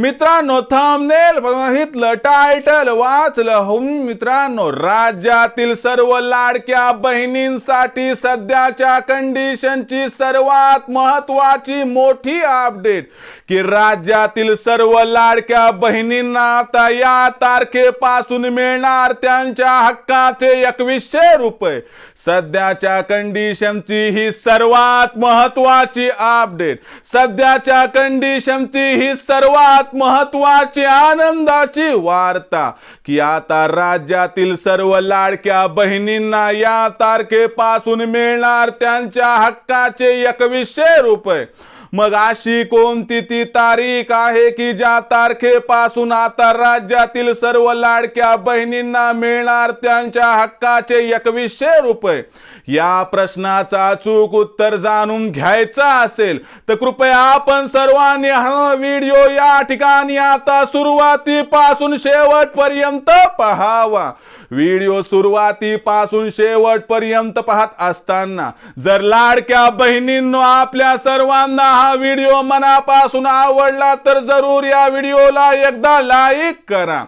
मित्रांनो थांबनेल बघितलं टायटल वाचलं हो मित्रांनो राज्यातील सर्व लाडक्या बहिणींसाठी सध्याच्या कंडिशनची सर्वात महत्वाची मोठी अपडेट की राज्यातील सर्व लाडक्या बहिणींना आता या तारखेपासून मिळणार त्यांच्या हक्काचे एकवीसशे रुपये. सध्याच्या कंडिशनची ही सर्वात महत्वाची अपडेट सध्याच्या कंडिशनची ही सर्वात महत्वाची आनंदाची वार्ता की आता राज्यातील सर्व लाडक्या बहिणींना या तारखेपासून मिळणार त्यांच्या हक्काचे एकवीसशे रुपये. मग अशी कोणती ती तारीख आहे की ज्या तारखेपासून आता राज्यातील सर्व लाडक्या बहिणींना मिळणार त्यांच्या हक्काचे एकवीसशे रुपये? या प्रश्नाचा चूक उत्तर जाणून घ्यायचं असेल तर कृपया आपण सर्वांनी हा व्हिडिओ या ठिकाणी आता सुरुवातीपासून शेवटपर्यंत पहावा. व्हिडिओ सुरुवातीपासून शेवटपर्यंत पाहत असताना जर लाडक्या बहिणींनो आपल्या सर्वांना हा व्हिडिओ मनापासून आवडला तर जरूर या व्हिडिओला एकदा लाईक करा.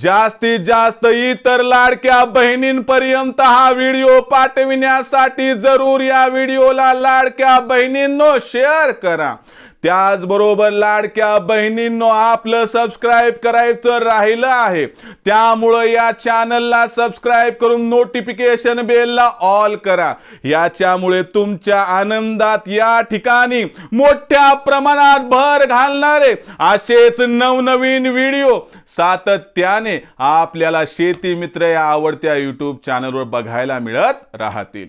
जास्तीत जास्त इतर लाडक्या बहिणींपर्यंत हा व्हिडिओ पाठविण्यासाठी जरूर या व्हिडिओला लाडक्या बहिणींनो शेअर करा. त्याचबरोबर लाडक्या बहिणींनो आपलं सबस्क्राईब करायचं राहिलं आहे. त्यामुळं या चॅनलला सबस्क्राईब करून नोटिफिकेशन बेलला ऑल करा. याच्यामुळे तुमच्या आनंदात या ठिकाणी मोठ्या प्रमाणात भर घालणारे असेच नवनवीन व्हिडिओ सातत्याने आपल्याला शेती मित्र या आवडत्या युट्यूब चॅनलवर बघायला मिळत राहतील.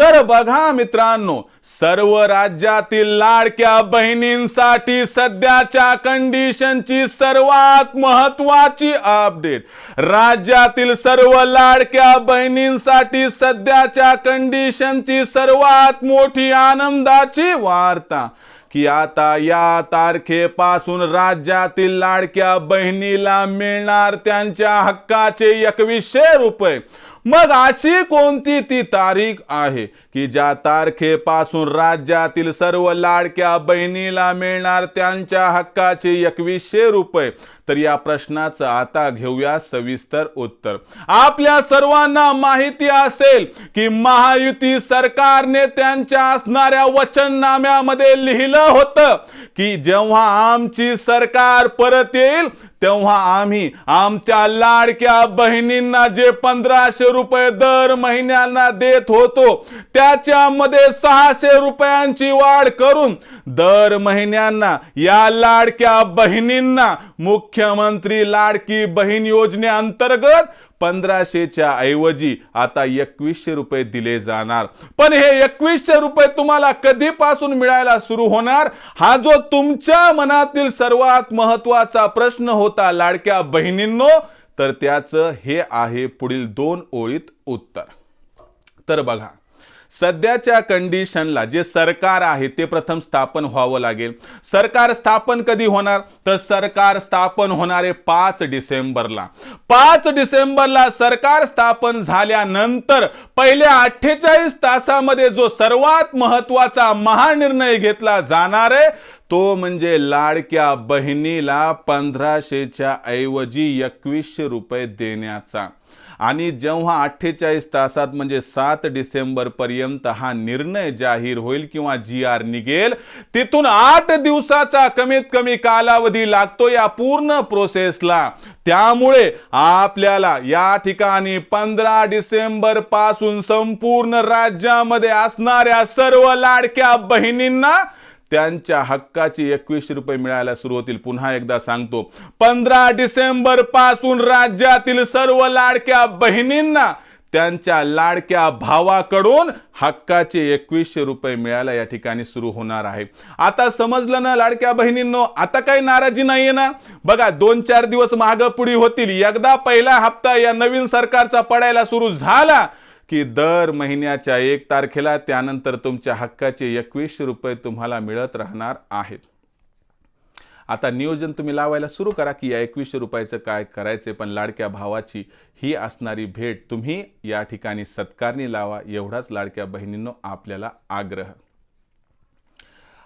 तर बघा मित्रांनो सर्व राज्यातील लाडक्या बहिणींसाठी सध्याच्या कंडिशनची सर्वात महत्वाची अपडेट राज्यातील सर्व लाडक्या बहिणींसाठी सध्याच्या कंडिशनची सर्वात मोठी आनंदाची वार्ता. की आता या तारखेपासून राज्यातील लाडक्या बहिणीला मिळणार त्यांच्या हक्काचे एकवीसशे रुपये. मग अशी कोणती ती तारीख आहे की ज्या तारखेपासून राज्यातील सर्व लाडक्या बहिणीला मिळणार त्यांच्या हक्काचे एकवीसशे रुपये? तर या प्रश्नाचं आता घेऊया सविस्तर उत्तर. आपल्या सर्वांना माहिती असेल की महायुती सरकारने त्यांच्या असणाऱ्या वचननाम्यामध्ये लिहिलं होतं की जेव्हा आमची सरकार परत येईल तेव्हा आम्ही आमच्या लाडक्या बहिणींना जे पंधराशे रुपये दर महिन्यांना देत होतो त्याच्यामध्ये सहाशे रुपयांची वाढ करून दर महिन्यांना या लाडक्या बहिणींना मुख्यमंत्री लाडकी बहीण योजनेअंतर्गत पंधराशेच्या ऐवजी आता एकवीसशे रुपये दिले जाणार. पण हे एकवीसशे रुपये तुम्हाला कधीपासून मिळायला सुरू होणार? हा जो तुमच्या मनातील सर्वात महत्त्वाचा प्रश्न होता लाडक्या बहिणींनो तर त्याचं हे आहे पुढील दोन ओळीत उत्तर. तर बघा सध्याच्या कंडिशनला जे सरकार आहे ते प्रथम स्थापन व्हावं लागेल. सरकार स्थापन कधी होणार? तर सरकार स्थापन होणारे पाच डिसेंबरला. पाच डिसेंबरला सरकार स्थापन झाल्यानंतर पहिल्या अठ्ठेचाळीस तासामध्ये जो सर्वात महत्त्वाचा महानिर्णय घेतला जाणार आहे तो म्हणजे लाडक्या बहिणीला पंधराशेच्या ऐवजी एकवीसशे रुपये देण्याचा. आणि जेव्हा अठ्ठेचाळीस तासात म्हणजे सात डिसेंबर पर्यंत हा निर्णय जाहीर होईल किंवा जी आर निघेल तिथून आठ दिवसाचा कमीत कमी कालावधी लागतो या पूर्ण प्रोसेसला. त्यामुळे आपल्याला या ठिकाणी पंधरा डिसेंबरपासून संपूर्ण राज्यामध्ये असणाऱ्या सर्व लाडक्या बहिणींना त्यांच्या हक्काची एकवीसशे रुपये मिळायला सुरू होतील पुन्हा एकदा सांगतो. पंधरा डिसेंबरपासून राज्यातील सर्व लाडक्या बहिणींना त्यांच्या लाडक्या भावाकडून हक्काचे एकवीसशे रुपये मिळायला या ठिकाणी सुरू होणार आहे. आता समजलं ना लाडक्या बहिणींनो? आता काही नाराजी नाहीये ना? बघा दोन चार दिवस मागं होतील. एकदा पहिला हप्ता या नवीन सरकारचा पडायला सुरू झाला. की दर महिन्याच्या एक तारखेला त्यानंतर तुमच्या हक्काचे एकवीसशे रुपये तुम्हाला मिळत राहणार आहेत. आता नियोजन तुम्ही लावायला सुरू करा की या एकवीसशे रुपयाचं काय करायचे पण लाडक्या भावाची ही असणारी भेट तुम्ही या ठिकाणी सत्कारणी लावा एवढाच लाडक्या बहिणींनो आपल्याला आग्रह.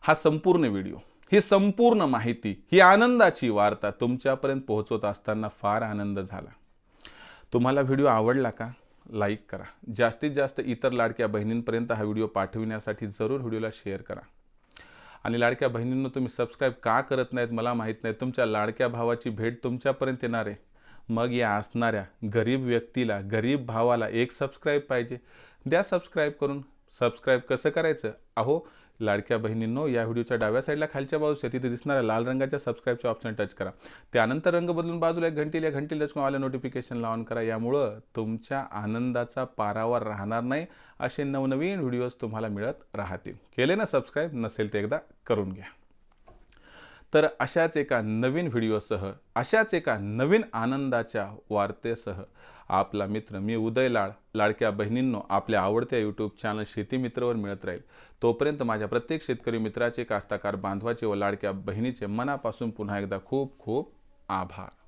हा संपूर्ण व्हिडिओ ही संपूर्ण माहिती ही आनंदाची वार्ता तुमच्यापर्यंत पोहोचवत असताना फार आनंद झाला. तुम्हाला व्हिडिओ आवडला का? लाईक करा. जास्तीत जास्त इतर लाडक्या बहिणींपर्यंत हा व्हिडिओ पाठविण्यासाठी जरूर व्हिडिओला शेअर करा. आणि लाडक्या बहिणींना तुम्ही सबस्क्राईब का करत नाहीत मला माहीत नाही. तुमच्या लाडक्या भावाची भेट तुमच्यापर्यंत येणार आहे. मग या असणाऱ्या गरीब व्यक्तीला गरीब भावाला एक सबस्क्राईब पाहिजे. द्या सबस्क्राईब करून. सबस्क्राईब कसं करायचं? अहो लाडक्या बहिणींनो या व्हिडिओच्या डाव्या साईडला खालच्या बाजूस तिथे दिसणाऱ्या लाल रंगाच्या सबस्क्राईबचे ऑप्शन टच करा. त्यानंतर रंग बदलून बाजूला एक घंटीला या घंटीला टच आल्या नोटिफिकेशन ऑन करा. यामुळं तुमच्या आनंदाचा पारावर राहणार नाही असे नवनवीन व्हिडिओज तुम्हाला मिळत राहतील. केले ना सबस्क्राईब नसेल ते एकदा करून घ्या. तर अशाच एका नवीन व्हिडिओसह अशाच एका नवीन आनंदाच्या वार्तेसह आपला मित्र मी उदय लाड लाडक्या बहिणींनो आपल्या आवडत्या यूट्यूब चॅनल शेती मित्रवर मिळत राहील. तोपर्यंत माझ्या प्रत्येक शेतकरी मित्राचे कास्ताकार बांधवाचे व लाडक्या बहिणीचे मनापासून पुन्हा एकदा खूप खूप आभार.